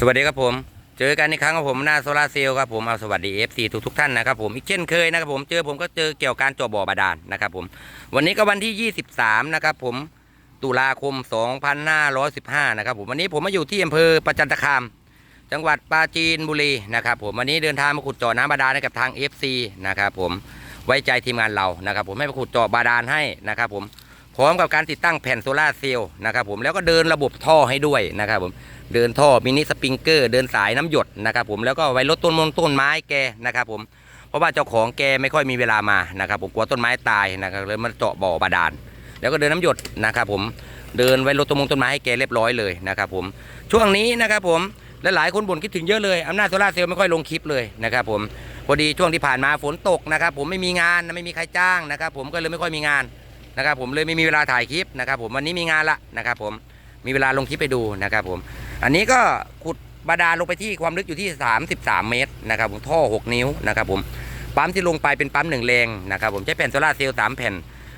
สวัสดีครับผม เจอกันอีกครั้งครับผมหน้าโซลาเซลล์ครับผมเอาสวัสดี FC ทุกทุกท่านนะครับผมอีกเช่นเคยนะครับผมเจอผมก็เจอเกี่ยวกับการเจาะบ่อบาดาลนะครับผมวันนี้ก็วันที่ 23 นะครับผมตุลาคม 2515 นะครับผมวันนี้ผมมาอยู่ที่อำเภอประจันตคาม จังหวัดปราจีนบุรีนะครับผมวันนี้เดินทางมาขุดเจาะน้ำบาดาลให้กับทาง FC นะครับผมไว้ใจทีมงานเรานะครับผมให้มาขุดเจาะบาดาลให้นะครับผม พร้อมกับการติดตั้งแผ่นโซลาเซลล์นะครับผมแล้วก็เดินระบบท่อให้ด้วยนะครับผมเดินท่อมินิสปริงเกอร์เดินสายน้ำหยดนะครับผมแล้วก็ไว้ลดต้นมงต้นไม้แกนะครับผมเพราะว่าเจ้าของแกไม่ค่อยมีเวลามานะครับผมกลัวต้นไม้ตายนะครับเลยมาเจาะบ่อบาดาลแล้วก็เดินน้ำหยดนะครับผมเดินไว้ลดต้นมงต้นไม้ให้แกเรียบร้อยเลยนะครับผมช่วงนี้นะครับผมและหลายคนบ่นคิดถึงเยอะเลยอำนาจโซล่าเซลล์ไม่ค่อยลงคลิปเลยนะครับผมพอดีช่วงที่ผ่านมาฝนตกนะครับผมไม่มีงานไม่มีใครจ้างนะครับผมก็เลยไม่ค่อยมีงาน นะครับผมเลยไม่มีเวลาถ่ายคลิปนะครับผมวันนี้มีงานละนะครับผมมีเวลาลงคลิปไปดูนะครับผมอันนี้ก็ขุดบาดาลลงไปที่ความลึกอยู่ที่ 33 เมตรนะครับผมท่อ 6 นิ้วนะครับผมปั๊มที่ลงไปเป็นปั๊มหนึ่งแรงนะครับผมใช้แผ่นโซลาเซลล์สามแผ่น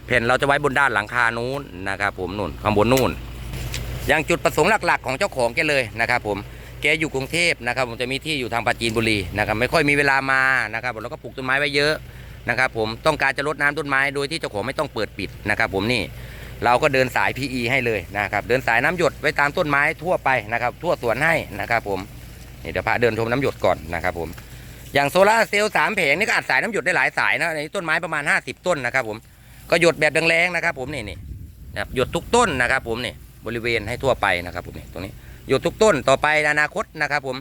แผ่นเราจะไว้บนด้านหลังคานู้นนะครับผมนู่นข้างบนนู่น อย่างจุดประสงค์หลักๆ ของเจ้าของแกเลยนะครับผมแกอยู่กรุงเทพนะครับผมจะมีที่อยู่ทางปราจีนบุรีนะครับไม่ค่อยมีเวลามานะครับผมแล้วก็ปลูกต้นไม้ไว้เยอะ นะครับผมต้องการจะลดน้ำต้นไม้โดยที่เจ้าของไม่ต้องเปิดปิดนะครับผมนี่เราก็เดินสาย PE ให้เลยนะครับเดินสายน้ำหยดไว้ตามต้นไม้ทั่วไปนะครับ ทั่วสวนให้นะครับผมนี่เดี๋ยวพาเดินชมน้ำหยดก่อนนะครับผมอย่างโซลาเซลล์สามแผงนี่ก็อัดสายน้ำหยดได้หลายสายนะในต้นไม้ประมาณ 50 ต้นนะครับผมก็หยดแบบแรงๆนะครับผมนี่นี่หยดทุกต้นนะครับผมนี่บริเวณให้ทั่วไปนะครับผมนี่ตรงนี้หยดทุกต้นต่อไปในอนาคตนะครับผม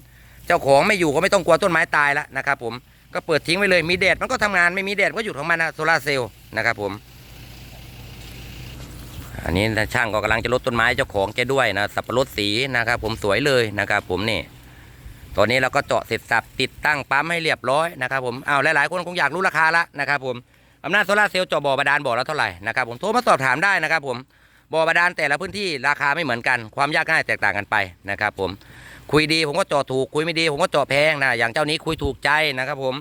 เจ้าของไม่อยู่ก็ไม่ต้องกลัวต้นไม้ตายแล้วนะครับผม ก็เปิดทิ้งไว้เลยมีแดดมันก็ทำงานไม่มีแดดก็หยุดของมันนะโซลาร์เซลล์นะครับผม อันนี้ช่างก็กำลังจะลดต้นไม้เจ้าของแกด้วยนะสับปะรดสีนะครับผมสวยเลยนะครับผมนี่ตอนนี้เราก็เจาะเสร็จสับติดตั้งปั๊มให้เรียบร้อยนะครับผมอ้าวหลายๆคนคงอยากรู้ราคาละนะครับผมอำนาจโซลาร์เซลล์เจาะบ่อบาดาลบ่อละเท่าไหร่นะครับผมโทรมาสอบถามได้นะครับผมบ่อบาดาลแต่ละพื้นที่ราคาไม่เหมือนกัน ความยากง่ายแตกต่างกันไปนะครับผมคุยดีผมก็เจาะถูกคุยไม่ดีผมก็เจาะแพงนะอย่างเจ้านี้คุยถูกใจนะครับผม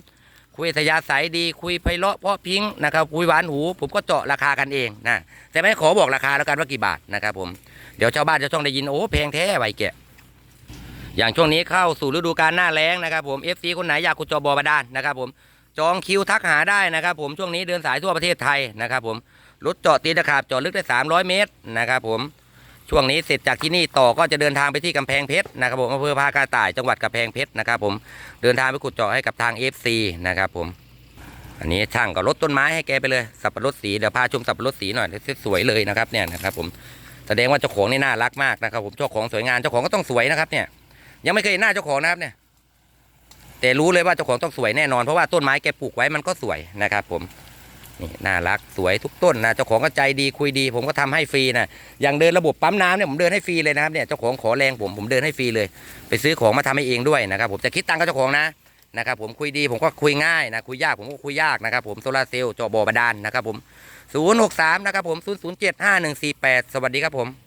คุยทยาสายดีคุยไพเราะเพาะพิงนะครับคุยหวานหู ผมก็เจาะราคากันเองนะแต่ไม่ขอบอกราคาแล้วกันว่ากี่บาทนะครับผมเดี๋ยวชาวบ้านจะต้องได้ยินโอ้แพงแท้ไวแกะอย่างช่วงนี้เข้าสู่ฤดูกาลหน้าแล้งนะครับผม FC คนไหนอยากขุดจอบอบาดาลนะครับผมจองคิวทักหาได้นะครับผมช่วงนี้เดินสายทั่วประเทศไทยนะครับผมรถเจาะตีนตะขาบเจาะลึกได้ 300 เมตรนะครับผม ช่วงนี้เสร็จจากที่นี่ต่อก็จะเดินทางไปที่กำแพงเพชรนะครับผมอำเภอพากาต่ายจังหวัดกำแพงเพชรนะครับผมเดินทางไปขุดเจาะให้กับทาง FC นะครับผมอันนี้ช่างก็ลดต้นไม้ให้แกไปเลยสับปะรดสีเดี๋ยวพาชมสับปะรดสีหน่อยสวยเลยนะครับเนี่ยนะครับผมแสดงว่าเจ้าของนี่น่ารักมากนะครับผมเจ้าของสวยงามเจ้าของก็ต้องสวยนะครับเนี่ย ยังไม่เคยเห็นหน้าเจ้าของนะครับเนี่ย แต่รู้เลยว่าเจ้าของต้องสวยแน่นอนเพราะว่าต้นไม้แกปลูกไว้มันก็สวยนะครับผม นี่น่ารักสวยทุกต้นนะเจ้าของก็ใจดีคุยดี ผมก็ทำให้ฟรีนะอย่างเดินระบบปั๊มน้ำเนี่ยผมเดินให้ฟรีเลยนะครับเนี่ยเจ้าของขอแรงผมผมเดินให้ฟรีเลย ไปซื้อของมาทำให้เองด้วยนะครับผมจะคิดตังค์กับเจ้าของนะนะครับผมคุยดีผมก็คุยง่ายนะคุยยากผมก็คุยยากนะครับผมโซลาร์เซลล์จอบอบาดานนะครับผม063นะครับผม0075148 สวัสดีครับผม